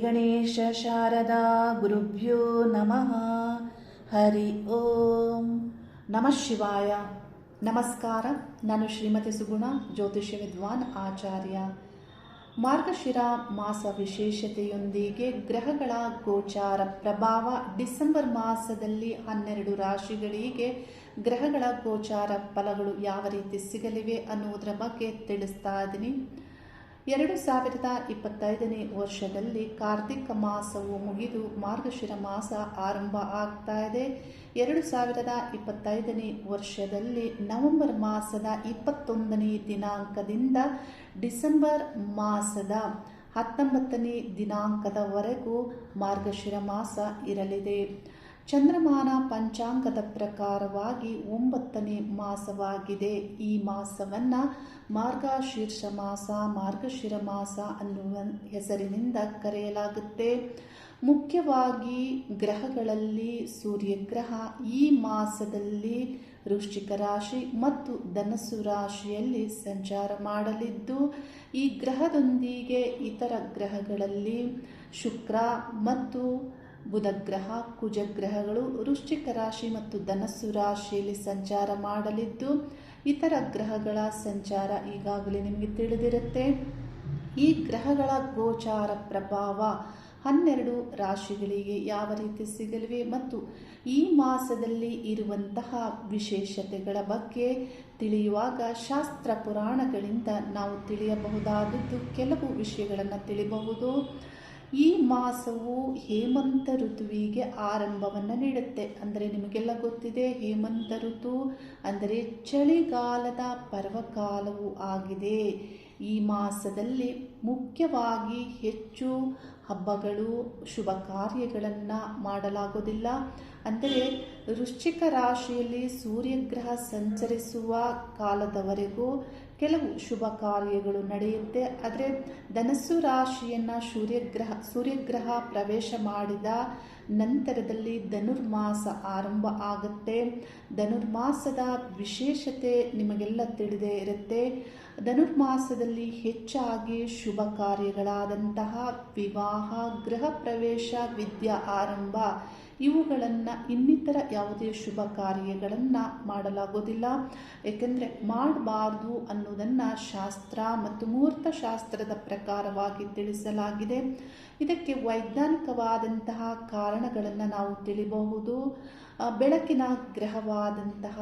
ಗಣೇಶ ಶಾರದಾ ಗುರುಭ್ಯೋ ನಮಃ. ಹರಿ ಓಂ. ನಮಃ ಶಿವಾಯ. ನಮಸ್ಕಾರ. ನಾನು ಶ್ರೀಮತಿ ಸುಗುಣ, ಜ್ಯೋತಿಷ್ಯ ವಿದ್ವಾನ್ ಆಚಾರ್ಯ. ಮಾರ್ಗಶಿರ ಮಾಸ ವಿಶೇಷತೆಯೊಂದಿಗೆ ಗ್ರಹಗಳ ಗೋಚಾರ ಪ್ರಭಾವ ಡಿಸೆಂಬರ್ ಮಾಸದಲ್ಲಿ ಹನ್ನೆರಡು ರಾಶಿಗಳಿಗೆ ಗ್ರಹಗಳ ಗೋಚಾರ ಫಲಗಳು ಯಾವ ರೀತಿ ಸಿಗಲಿವೆ ಅನ್ನುವುದರ ಬಗ್ಗೆ ತಿಳಿಸ್ತಾ ಇದ್ದೀನಿ. ಎರಡು ಸಾವಿರದ ಇಪ್ಪತ್ತೈದನೇ ವರ್ಷದಲ್ಲಿ ಕಾರ್ತಿಕ ಮಾಸವು ಮುಗಿದು ಮಾರ್ಗಶಿರ ಮಾಸ ಆರಂಭ ಆಗ್ತಾ ಇದೆ. ಎರಡು ಸಾವಿರದ ಇಪ್ಪತ್ತೈದನೇ ವರ್ಷದಲ್ಲಿ ನವೆಂಬರ್ ಮಾಸದ ಇಪ್ಪತ್ತೊಂದನೇ ದಿನಾಂಕದಿಂದ ಡಿಸೆಂಬರ್ ಮಾಸದ ಹತ್ತೊಂಬತ್ತನೇ ದಿನಾಂಕದವರೆಗೂ ಮಾರ್ಗಶಿರ ಮಾಸ ಇರಲಿದೆ. ಚಂದ್ರಮಾನ ಪಂಚಾಂಗದ ಪ್ರಕಾರವಾಗಿ ಒಂಬತ್ತನೇ ಮಾಸವಾಗಿದೆ. ಈ ಮಾಸವನ್ನು ಮಾರ್ಗಶೀರ್ಷ ಮಾಸ, ಮಾರ್ಗಶಿರ ಮಾಸ ಅನ್ನುವ ಹೆಸರಿನಿಂದ ಕರೆಯಲಾಗುತ್ತೆ. ಮುಖ್ಯವಾಗಿ ಗ್ರಹಗಳಲ್ಲಿ ಸೂರ್ಯಗ್ರಹ ಈ ಮಾಸದಲ್ಲಿ ವೃಶ್ಚಿಕ ರಾಶಿ ಮತ್ತು ಧನಸ್ಸು ರಾಶಿಯಲ್ಲಿ ಸಂಚಾರ ಮಾಡಲಿದ್ದು, ಈ ಗ್ರಹದೊಂದಿಗೆ ಇತರ ಗ್ರಹಗಳಲ್ಲಿ ಶುಕ್ರ ಮತ್ತು ಬುಧ ಗ್ರಹ ಕುಜಗ್ರಹಗಳು, ವೃಶ್ಚಿಕ ರಾಶಿ ಮತ್ತು ಧನಸ್ಸು ರಾಶಿಯಲ್ಲಿ ಸಂಚಾರ ಮಾಡಲಿದ್ದು, ಇತರ ಗ್ರಹಗಳ ಸಂಚಾರ ಈಗಾಗಲೇ ನಿಮಗೆ ತಿಳಿದಿರುತ್ತೆ. ಈ ಗ್ರಹಗಳ ಗೋಚಾರ ಪ್ರಭಾವ ಹನ್ನೆರಡು ರಾಶಿಗಳಿಗೆ ಯಾವ ರೀತಿ ಸಿಗಲಿವೆ ಮತ್ತು ಈ ಮಾಸದಲ್ಲಿ ಇರುವಂತಹ ವಿಶೇಷತೆಗಳ ಬಗ್ಗೆ ತಿಳಿಯುವಾಗ ಶಾಸ್ತ್ರ ಪುರಾಣಗಳಿಂದ ನಾವು ತಿಳಿಯಬಹುದಾದದ್ದು, ಕೆಲವು ವಿಷಯಗಳನ್ನು ತಿಳಿಬಹುದು. ಈ ಮಾಸವು ಹೇಮಂತ ಋತುವಿಗೆ ಆರಂಭವನ್ನು ನೀಡುತ್ತೆ. ಅಂದರೆ ನಿಮಗೆಲ್ಲ ಗೊತ್ತಿದೆ, ಹೇಮಂತ ಋತು ಅಂದರೆ ಚಳಿಗಾಲದ ಪರ್ವಕಾಲವು ಆಗಿದೆ. ಈ ಮಾಸದಲ್ಲಿ ಮುಖ್ಯವಾಗಿ ಹೆಚ್ಚು ಹಬ್ಬಗಳು, ಶುಭ ಕಾರ್ಯಗಳನ್ನು ಮಾಡಲಾಗೋದಿಲ್ಲ. ಅಂದರೆ ವೃಶ್ಚಿಕ ರಾಶಿಯಲ್ಲಿ ಸೂರ್ಯಗ್ರಹ ಸಂಚರಿಸುವ ಕಾಲದವರೆಗೂ ಕೆಲವು ಶುಭ ಕಾರ್ಯಗಳು ನಡೆಯುತ್ತೆ. ಆದರೆ ಧನಸ್ಸು ರಾಶಿಯನ್ನು ಸೂರ್ಯಗ್ರಹ ಸೂರ್ಯಗ್ರಹ ಪ್ರವೇಶ ಮಾಡಿದ ನಂತರದಲ್ಲಿ ಧನುರ್ಮಾಸ ಆರಂಭ ಆಗುತ್ತೆ. ಧನುರ್ಮಾಸದ ವಿಶೇಷತೆ ನಿಮಗೆಲ್ಲ ತಿಳಿದೇ ಇರುತ್ತೆ. ಧನುರ್ಮಾಸದಲ್ಲಿ ಹೆಚ್ಚಾಗಿ ಶುಭ ಕಾರ್ಯಗಳಾದಂತಹ ವಿವಾಹ, ಗೃಹ ಪ್ರವೇಶ, ವಿದ್ಯಾ ಆರಂಭ ಇವುಗಳನ್ನು ಇನ್ನಿತರ ಯಾವುದೇ ಶುಭ ಕಾರ್ಯಗಳನ್ನು ಮಾಡಲಾಗೋದಿಲ್ಲ. ಏಕೆಂದರೆ ಮಾಡಬಾರ್ದು ಅನ್ನೋದನ್ನು ಶಾಸ್ತ್ರ ಮತ್ತು ಮುಹೂರ್ತ ಶಾಸ್ತ್ರದ ಪ್ರಕಾರವಾಗಿ ತಿಳಿಸಲಾಗಿದೆ. ಇದಕ್ಕೆ ವೈಜ್ಞಾನಿಕವಾದಂತಹ ಕಾರಣಗಳನ್ನು ನಾವು ತಿಳಿಬಹುದು. ಬೆಳಕಿನ ಗ್ರಹವಾದಂತಹ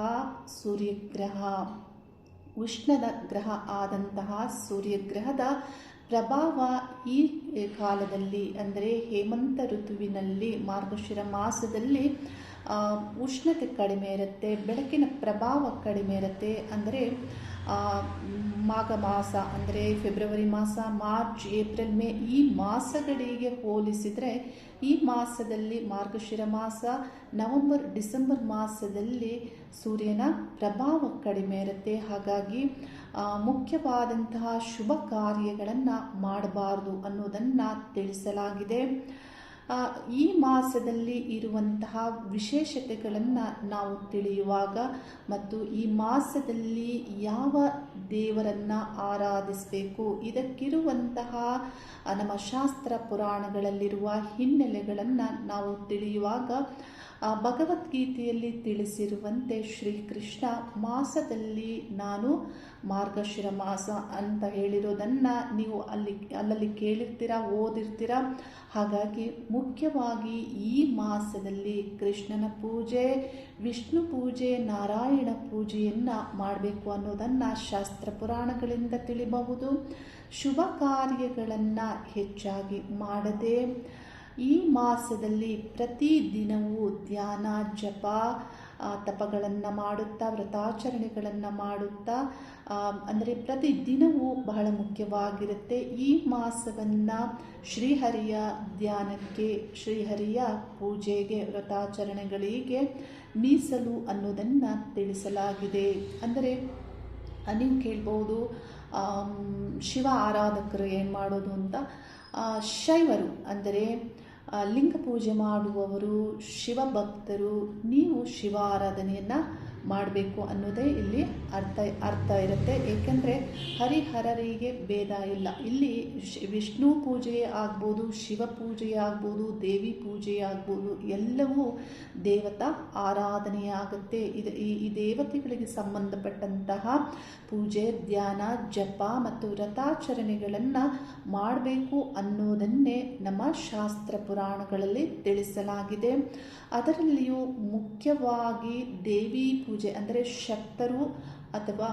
ಸೂರ್ಯಗ್ರಹ, ಉಷ್ಣದ ಗ್ರಹ ಆದಂತಹ ಸೂರ್ಯಗ್ರಹದ ಪ್ರಭಾವ ಈ ಕಾಲದಲ್ಲಿ ಅಂದರೆ ಹೇಮಂತ ಋತುವಿನಲ್ಲಿ ಮಾರ್ಗಶಿರ ಮಾಸದಲ್ಲಿ ಉಷ್ಣತೆ ಕಡಿಮೆ ಇರುತ್ತೆ, ಬೆಳಕಿನ ಪ್ರಭಾವ ಕಡಿಮೆ ಇರುತ್ತೆ, ಅಂದರೆ ಮಾಘ ಮಾಸ ಅಂದರೆ ಫೆಬ್ರವರಿ ಮಾಸ, ಮಾರ್ಚ್, ಏಪ್ರಿಲ್, ಮೇ ಈ ಮಾಸಗಳಿಗೆ ಹೋಲಿಸಿದರೆ ಈ ಮಾಸದಲ್ಲಿ ಮಾರ್ಗಶಿರ ಮಾಸ, ನವಂಬರ್, ಡಿಸೆಂಬರ್ ಮಾಸದಲ್ಲಿ ಸೂರ್ಯನ ಪ್ರಭಾವ ಕಡಿಮೆ ಇರುತ್ತೆ. ಹಾಗಾಗಿ ಮುಖ್ಯವಾದಂತಹ ಶುಭ ಕಾರ್ಯಗಳನ್ನು ಮಾಡಬಾರ್ದು ಅನ್ನೋದನ್ನು ತಿಳಿಸಲಾಗಿದೆ. ಈ ಮಾಸದಲ್ಲಿ ಇರುವಂತಹ ವಿಶೇಷತೆಗಳನ್ನು ನಾವು ತಿಳಿಯುವಾಗ ಮತ್ತು ಈ ಮಾಸದಲ್ಲಿ ಯಾವ ದೇವರನ್ನು ಆರಾಧಿಸಬೇಕು, ಇದಕ್ಕಿರುವಂತಹ ನಮ್ಮ ಶಾಸ್ತ್ರ ಪುರಾಣಗಳಲ್ಲಿರುವ ಹಿನ್ನೆಲೆಗಳನ್ನು ನಾವು ತಿಳಿಯುವಾಗ ಭಗವದ್ಗೀತೆಯಲ್ಲಿ ತಿಳಿಸಿರುವಂತೆ ಶ್ರೀಕೃಷ್ಣ, ಮಾಸದಲ್ಲಿ ನಾನು ಮಾರ್ಗಶಿರ ಮಾಸ ಅಂತ ಹೇಳಿರೋದನ್ನು ನೀವು ಅಲ್ಲಿ, ಅಲ್ಲಲ್ಲಿ ಕೇಳಿರ್ತೀರ, ಓದಿರ್ತೀರ? ಹಾಗಾಗಿ ಮುಖ್ಯವಾಗಿ ಈ ಮಾಸದಲ್ಲಿ ಕೃಷ್ಣನ ಪೂಜೆ, ವಿಷ್ಣು ಪೂಜೆ, ನಾರಾಯಣ ಪೂಜೆಯನ್ನು ಮಾಡಬೇಕು ಅನ್ನೋದನ್ನು ಶಾಸ್ತ್ರ ಪುರಾಣಗಳಿಂದ ತಿಳಿಬಹುದು. ಶುಭ ಕಾರ್ಯಗಳನ್ನು ಹೆಚ್ಚಾಗಿ ಮಾಡದೆ ಈ ಮಾಸದಲ್ಲಿ ಪ್ರತಿದಿನವೂ ಧ್ಯಾನ, ಜಪ ತಪಗಳನ್ನು ಮಾಡುತ್ತಾ, ವ್ರತಾಚರಣೆಗಳನ್ನು ಮಾಡುತ್ತಾ ಅಂದರೆ ಪ್ರತಿದಿನವೂ ಬಹಳ ಮುಖ್ಯವಾಗಿರುತ್ತೆ. ಈ ಮಾಸವನ್ನು ಶ್ರೀಹರಿಯ ಧ್ಯಾನಕ್ಕೆ, ಶ್ರೀಹರಿಯ ಪೂಜೆಗೆ, ವ್ರತಾಚರಣೆಗಳಿಗೆ ಮೀಸಲು ಅನ್ನೋದನ್ನು ತಿಳಿಸಲಾಗಿದೆ. ಅಂದರೆ ನೀವು ಕೇಳ್ಬೋದು ಶಿವ ಆರಾಧಕರು ಏನು ಮಾಡೋದು ಅಂತ ಶೈವರು, ಅಂದರೆ ಲಿಂಗ ಪೂಜೆ ಮಾಡುವವರು ಶಿವಭಕ್ತರು ನೀವು ಶಿವ ಆರಾಧನೆಯನ್ನು ಮಾಡಬೇಕು ಅನ್ನೋದೇ ಇಲ್ಲಿ ಅರ್ಥ ಅರ್ಥ ಇರುತ್ತೆ. ಏಕೆಂದರೆ ಹರಿಹರರಿಗೆ ಭೇದ ಇಲ್ಲ. ಇಲ್ಲಿ ವಿಷ್ಣು ಪೂಜೆ ಆಗ್ಬೋದು, ಶಿವ ಪೂಜೆ ಆಗ್ಬೋದು, ದೇವಿ ಪೂಜೆ ಆಗ್ಬೋದು, ಎಲ್ಲವೂ ದೇವತಾ ಆರಾಧನೆಯಾಗುತ್ತೆ ಇದು ಈ ದೇವತೆಗಳಿಗೆ ಸಂಬಂಧಪಟ್ಟಂತಹ ಪೂಜೆ, ಧ್ಯಾನ, ಜಪ ಮತ್ತು ವ್ರತಾಚರಣೆಗಳನ್ನು ಮಾಡಬೇಕು ಅನ್ನೋದನ್ನೇ ನಮ್ಮ ಶಾಸ್ತ್ರ ಪುರಾಣಗಳಲ್ಲಿ ತಿಳಿಸಲಾಗಿದೆ. ಅದರಲ್ಲಿಯೂ ಮುಖ್ಯವಾಗಿ ದೇವಿ ಪೂಜೆ ಅಂದರೆ ಶಕ್ತರು ಅಥವಾ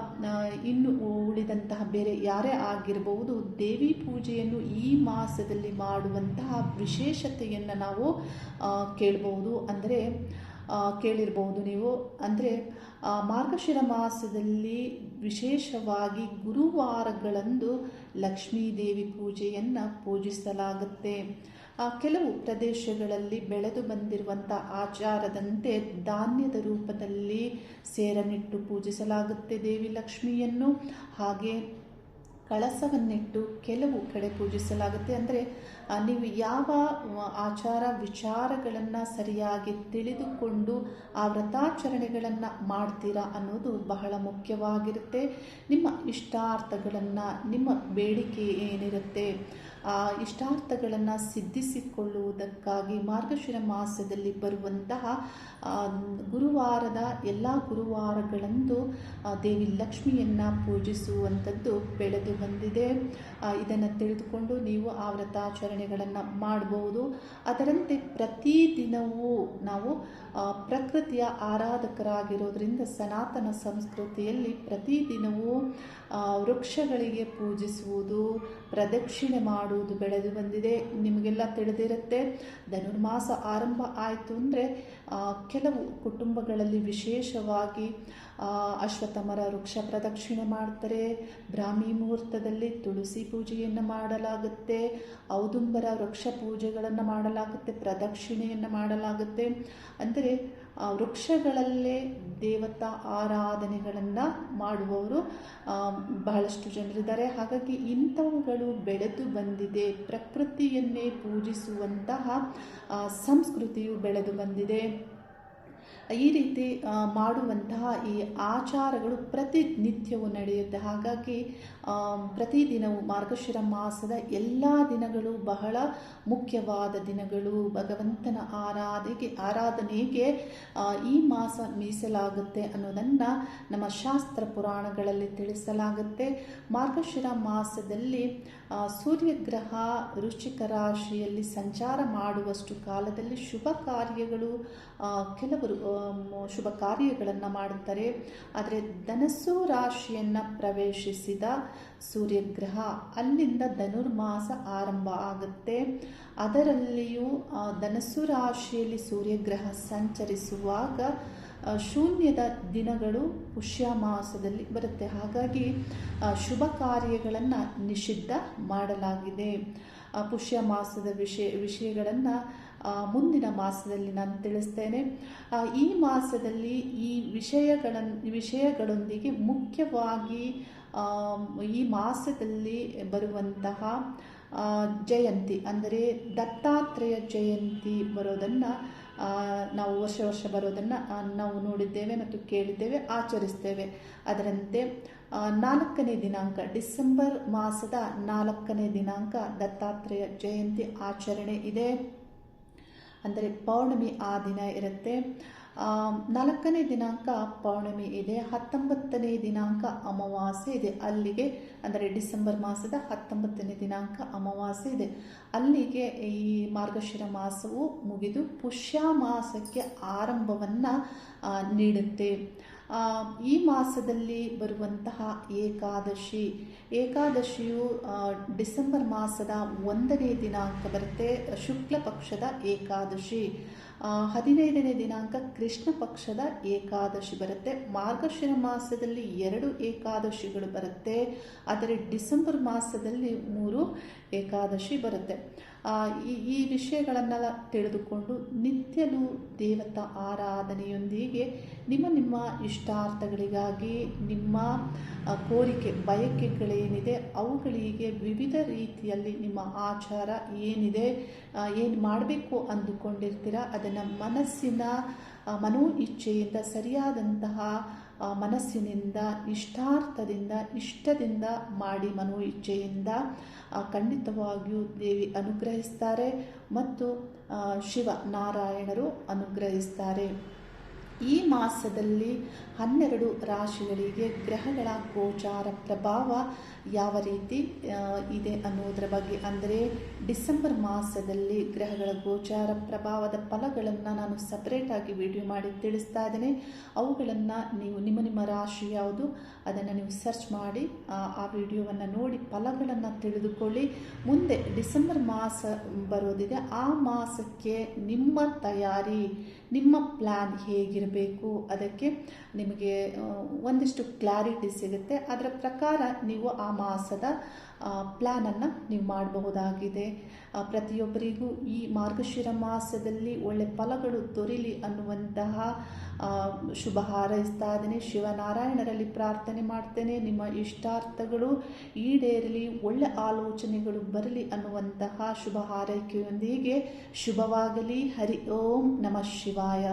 ಇನ್ನು ಉಳಿದಂತಹ ಬೇರೆ ಯಾರೇ ಆಗಿರಬಹುದು, ದೇವಿ ಪೂಜೆಯನ್ನು ಈ ಮಾಸದಲ್ಲಿ ಮಾಡುವಂತಹ ವಿಶೇಷತೆಯನ್ನು ನಾವು ಕೇಳಬಹುದು. ಅಂದರೆ ಕೇಳಿರಬಹುದು ನೀವು. ಅಂದರೆ ಮಾರ್ಗಶಿರ ಮಾಸದಲ್ಲಿ ವಿಶೇಷವಾಗಿ ಗುರುವಾರಗಳಂದು ಲಕ್ಷ್ಮೀ ದೇವಿ ಪೂಜೆಯನ್ನು ಪೂಜಿಸಲಾಗುತ್ತೆ. ಕೆಲವು ಪ್ರದೇಶಗಳಲ್ಲಿ ಬೆಳೆದು ಬಂದಿರುವಂಥ ಆಚಾರದಂತೆ ಧಾನ್ಯದ ರೂಪದಲ್ಲಿ ಸೇರನಿಟ್ಟು ಪೂಜಿಸಲಾಗುತ್ತೆ ದೇವಿ ಲಕ್ಷ್ಮಿಯನ್ನು. ಹಾಗೆ ಕಳಸವನ್ನಿಟ್ಟು ಕೆಲವು ಕಡೆ ಪೂಜಿಸಲಾಗುತ್ತೆ. ಅಂದರೆ ಆ, ನೀವು ಯಾವ ಆಚಾರ ವಿಚಾರಗಳನ್ನು ಸರಿಯಾಗಿ ತಿಳಿದುಕೊಂಡು ಆ ವ್ರತಾಚರಣೆಗಳನ್ನು ಮಾಡ್ತೀರಾ ಅನ್ನೋದು ಬಹಳ ಮುಖ್ಯವಾಗಿರುತ್ತೆ. ನಿಮ್ಮ ಇಷ್ಟಾರ್ಥಗಳನ್ನು, ನಿಮ್ಮ ಬೇಡಿಕೆ ಏನಿರುತ್ತೆ, ಆ, ಇಷ್ಟಾರ್ಥಗಳನ್ನು ಸಿದ್ಧಿಸಿಕೊಳ್ಳುವುದಕ್ಕಾಗಿ ಮಾರ್ಗಶಿರ ಮಾಸದಲ್ಲಿ ಬರುವಂತಹ ಗುರುವಾರದ ಎಲ್ಲ ಗುರುವಾರಗಳಂದು ದೇವಿ ಲಕ್ಷ್ಮಿಯನ್ನು ಪೂಜಿಸುವಂಥದ್ದು ಬೆಳೆದು ಬಂದಿದೆ. ಇದನ್ನು ತಿಳಿದುಕೊಂಡು ನೀವು ಆ ವ್ರತಾಚರಣೆಗಳನ್ನು ಮಾಡಬಹುದು ಅದರಂತೆ ಪ್ರತಿದಿನವೂ ನಾವು ಪ್ರಕೃತಿಯ ಆರಾಧಕರಾಗಿರೋದ್ರಿಂದ ಸನಾತನ ಸಂಸ್ಕೃತಿಯಲ್ಲಿ ಪ್ರತಿದಿನವೂ ವೃಕ್ಷಗಳಿಗೆ ಪೂಜಿಸುವುದು, ಪ್ರದಕ್ಷಿಣೆ ಮಾಡುವುದು ಬೆಳೆದು ಬಂದಿದೆ. ನಿಮಗೆಲ್ಲ ತಿಳಿದಿರುತ್ತೆ, ಧನುರ್ಮಾಸ ಆರಂಭ ಆಯಿತು ಅಂದರೆ ಕೆಲವು ಕುಟುಂಬಗಳಲ್ಲಿ ವಿಶೇಷವಾಗಿ ಅಶ್ವತ್ಥಮರ ವೃಕ್ಷ ಪ್ರದಕ್ಷಿಣೆ ಮಾಡ್ತಾರೆ. ಬ್ರಾಹ್ಮಿ ಮುಹೂರ್ತದಲ್ಲಿ ತುಳಸಿ ಪೂಜೆಯನ್ನು ಮಾಡಲಾಗುತ್ತೆ. ಔದುಂಬರ ವೃಕ್ಷ ಪೂಜೆಗಳನ್ನು ಮಾಡಲಾಗುತ್ತೆ, ಪ್ರದಕ್ಷಿಣೆಯನ್ನು ಮಾಡಲಾಗುತ್ತೆ. ಅಂದರೆ ವೃಕ್ಷಗಳಲ್ಲೇ ದೇವತಾ ಆರಾಧನೆಗಳನ್ನು ಮಾಡುವವರು ಬಹಳಷ್ಟು ಜನರಿದ್ದಾರೆ. ಹಾಗಾಗಿ ಇಂಥವುಗಳು ಬೆಳೆದು ಬಂದಿದೆ. ಪ್ರಕೃತಿಯನ್ನೇ ಪೂಜಿಸುವಂತಹ ಸಂಸ್ಕೃತಿಯು ಬೆಳೆದು ಬಂದಿದೆ. ಈ ರೀತಿ ಮಾಡುವಂತಹ ಈ ಆಚಾರಗಳು ಪ್ರತಿನಿತ್ಯವೂ ನಡೆಯುತ್ತೆ. ಹಾಗಾಗಿ ಪ್ರತಿದಿನವೂ ಮಾರ್ಗಶಿರ ಮಾಸದ ಎಲ್ಲ ದಿನಗಳು ಬಹಳ ಮುಖ್ಯವಾದ ದಿನಗಳು. ಭಗವಂತನ ಆರಾಧನೆಗೆ ಆರಾಧನೆಗೆ ಈ ಮಾಸ ಮೀಸಲಾಗುತ್ತೆ ಅನ್ನೋದನ್ನು ನಮ್ಮ ಶಾಸ್ತ್ರ ಪುರಾಣಗಳಲ್ಲಿ ತಿಳಿಸಲಾಗುತ್ತೆ. ಮಾರ್ಗಶಿರ ಮಾಸದಲ್ಲಿ ಸೂರ್ಯಗ್ರಹ ವೃಶ್ಚಿಕ ರಾಶಿಯಲ್ಲಿ ಸಂಚಾರ ಮಾಡುವಷ್ಟು ಕಾಲದಲ್ಲಿ ಶುಭ ಕಾರ್ಯಗಳು ಕೆಲವರು ಶುಭ ಕಾರ್ಯಗಳನ್ನು ಮಾಡುತ್ತಾರೆ. ಆದರೆ ಧನಸ್ಸು ರಾಶಿಯನ್ನು ಪ್ರವೇಶಿಸಿದ ಸೂರ್ಯಗ್ರಹ ಅಲ್ಲಿಂದ ಧನುರ್ಮಾಸ ಆರಂಭ ಆಗುತ್ತೆ. ಅದರಲ್ಲಿಯೂ ಧನಸ್ಸು ರಾಶಿಯಲ್ಲಿ ಸೂರ್ಯಗ್ರಹ ಸಂಚರಿಸುವಾಗ ಶೂನ್ಯದ ದಿನಗಳು ಪುಷ್ಯ ಮಾಸದಲ್ಲಿ ಬರುತ್ತೆ. ಹಾಗಾಗಿ ಶುಭ ಕಾರ್ಯಗಳನ್ನು ನಿಷಿದ್ಧ ಮಾಡಲಾಗಿದೆ. ಪುಷ್ಯ ಮಾಸದ ವಿಷಯ, ವಿಷಯಗಳನ್ನು ಮುಂದಿನ ಮಾಸದಲ್ಲಿ ನಾನು ತಿಳಿಸ್ತೇನೆ. ಈ ಮಾಸದಲ್ಲಿ ಈ ವಿಷಯಗಳ ವಿಷಯಗಳೊಂದಿಗೆ ಮುಖ್ಯವಾಗಿ ಈ ಮಾಸದಲ್ಲಿ ಬರುವಂತಹ ಜಯಂತಿ, ಅಂದರೆ ದತ್ತಾತ್ರೇಯ ಜಯಂತಿ ಬರೋದನ್ನು ನಾವು ವರ್ಷ ವರ್ಷ ಬರೋದನ್ನು ನಾವು ನೋಡಿದ್ದೇವೆ ಮತ್ತು ಕೇಳಿದ್ದೇವೆ, ಆಚರಿಸ್ತೇವೆ. ಅದರಂತೆ ನಾಲ್ಕನೇ ದಿನಾಂಕ, ಡಿಸೆಂಬರ್ ಮಾಸದ ನಾಲ್ಕನೇ ದಿನಾಂಕ ದತ್ತಾತ್ರೇಯ ಜಯಂತಿ ಆಚರಣೆ ಇದೆ. ಅಂದರೆ ಪೌರ್ಣಮಿ ಆ ದಿನ ಇರುತ್ತೆ. ನಾಲ್ಕನೇ ದಿನಾಂಕ ಪೌರ್ಣಮಿ ಇದೆ. ಹತ್ತೊಂಬತ್ತನೇ ದಿನಾಂಕ ಅಮಾವಾಸ್ಯೆ ಇದೆ. ಅಲ್ಲಿಗೆ, ಅಂದರೆ ಡಿಸೆಂಬರ್ ಮಾಸದ ಹತ್ತೊಂಬತ್ತನೇ ದಿನಾಂಕ ಅಮಾವಾಸ್ಯೆ ಇದೆ. ಅಲ್ಲಿಗೆ ಈ ಮಾರ್ಗಶಿರ ಮಾಸವು ಮುಗಿದು ಪುಷ್ಯ ಮಾಸಕ್ಕೆ ಆರಂಭವನ್ನು ನೀಡುತ್ತೆ. ಈ ಮಾಸದಲ್ಲಿ ಬರುವಂತಹ ಏಕಾದಶಿ. ಏಕಾದಶಿಯು ಡಿಸೆಂಬರ್ ಮಾಸದ ಒಂದನೇ ದಿನಾಂಕ ಬರುತ್ತೆ. ಶುಕ್ಲ ಪಕ್ಷದ ಏಕಾದಶಿ. ಹದಿನೈದನೇ ದಿನಾಂಕ ಕೃಷ್ಣ ಪಕ್ಷದ ಏಕಾದಶಿ ಬರುತ್ತೆ. ಮಾರ್ಗಶಿರ ಮಾಸದಲ್ಲಿ ಎರಡು ಏಕಾದಶಿಗಳು ಬರುತ್ತೆ. ಆದರೆ ಡಿಸೆಂಬರ್ ಮಾಸದಲ್ಲಿ ಮೂರು ಏಕಾದಶಿ ಬರುತ್ತೆ. ಈ ಈ ವಿಷಯಗಳನ್ನೆಲ್ಲ ತಿಳಿದುಕೊಂಡು ನಿತ್ಯಲೂ ದೇವತಾ ಆರಾಧನೆಯೊಂದಿಗೆ ನಿಮ್ಮ ನಿಮ್ಮ ಇಷ್ಟಾರ್ಥಗಳಿಗಾಗಿ, ನಿಮ್ಮ ಕೋರಿಕೆ, ಬಯಕೆಗಳೇನಿದೆ, ಅವುಗಳಿಗೆ ವಿವಿಧ ರೀತಿಯಲ್ಲಿ ನಿಮ್ಮ ಆಚಾರ ಏನಿದೆ ಏನು ಮಾಡಬೇಕು ಅಂದುಕೊಂಡಿರ್ತೀರ ಅದನ್ನು ಮನಸ್ಸಿನ ಮನೋ ಇಚ್ಛೆಯಿಂದ ಸರಿಯಾದಂತಹ ಮನಸ್ಸಿನಿಂದ, ಇಷ್ಟಾರ್ಥದಿಂದ, ಇಷ್ಟದಿಂದ ಮಾಡಿ ಮನೋ ಇಚ್ಛೆಯಿಂದ ಖಂಡಿತವಾಗಿಯೂ ದೇವಿ ಅನುಗ್ರಹಿಸ್ತಾರೆ ಮತ್ತು ಶಿವ ನಾರಾಯಣರು ಅನುಗ್ರಹಿಸ್ತಾರೆ. ಈ ಮಾಸದಲ್ಲಿ ಹನ್ನೆರಡು ರಾಶಿಗಳಿಗೆ ಗ್ರಹಗಳ ಗೋಚಾರ ಪ್ರಭಾವ ಯಾವ ರೀತಿ ಇದೆ ಅನ್ನೋದರ ಬಗ್ಗೆ ಅಂದರೆ ಡಿಸೆಂಬರ್ ಮಾಸದಲ್ಲಿ ಗ್ರಹಗಳ ಗೋಚಾರ ಪ್ರಭಾವದ ಫಲಗಳನ್ನು ನಾನು ಸಪ್ರೇಟಾಗಿ ವಿಡಿಯೋ ಮಾಡಿ ತಿಳಿಸ್ತಾ ಇದ್ದೇನೆ. ಅವುಗಳನ್ನು ನೀವು ನಿಮ್ಮ ನಿಮ್ಮ ರಾಶಿ ಯಾವುದು ಅದನ್ನು ನೀವು ಸರ್ಚ್ ಮಾಡಿ ಆ, ವಿಡಿಯೋವನ್ನು ನೋಡಿ ಫಲಗಳನ್ನು ತಿಳಿದುಕೊಳ್ಳಿ. ಮುಂದೆ ಡಿಸೆಂಬರ್ ಮಾಸ ಬರೋದಿದೆ. ಆ ಮಾಸಕ್ಕೆ ನಿಮ್ಮ ತಯಾರಿ ನಿಮ್ಮ ಪ್ಲ್ಯಾನ್ ಹೇಗಿರಬೇಕು ಅದಕ್ಕೆ ನಿಮಗೆ ಒಂದಿಷ್ಟು ಕ್ಲಾರಿಟಿ ಸಿಗುತ್ತೆ. ಅದರ ಪ್ರಕಾರ ನೀವು ಆ ಮಾಸದ ಪ್ಲ್ಯಾನನ್ನು ನೀವು ಮಾಡಬಹುದಾಗಿದೆ. ಪ್ರತಿಯೊಬ್ಬರಿಗೂ ಈ ಮಾರ್ಗಶಿರ ಮಾಸದಲ್ಲಿ ಒಳ್ಳೆ ಫಲಗಳು ದೊರೀಲಿ ಅನ್ನುವಂತಹ ಶುಭ ಹಾರೈಸ್ತಾ ಇದ್ದೇನೆ. ಶಿವನಾರಾಯಣರಲ್ಲಿ ಪ್ರಾರ್ಥನೆ ಮಾಡ್ತೇನೆ. ನಿಮ್ಮ ಇಷ್ಟಾರ್ಥಗಳು ಈಡೇರಲಿ, ಒಳ್ಳೆ ಆಲೋಚನೆಗಳು ಬರಲಿ ಅನ್ನುವಂತಹ ಶುಭ ಹಾರೈಕೆಯೊಂದಿಗೆ ಶುಭವಾಗಲಿ. ಹರಿ ಓಂ ನಮಃ ಶಿವಾಯ.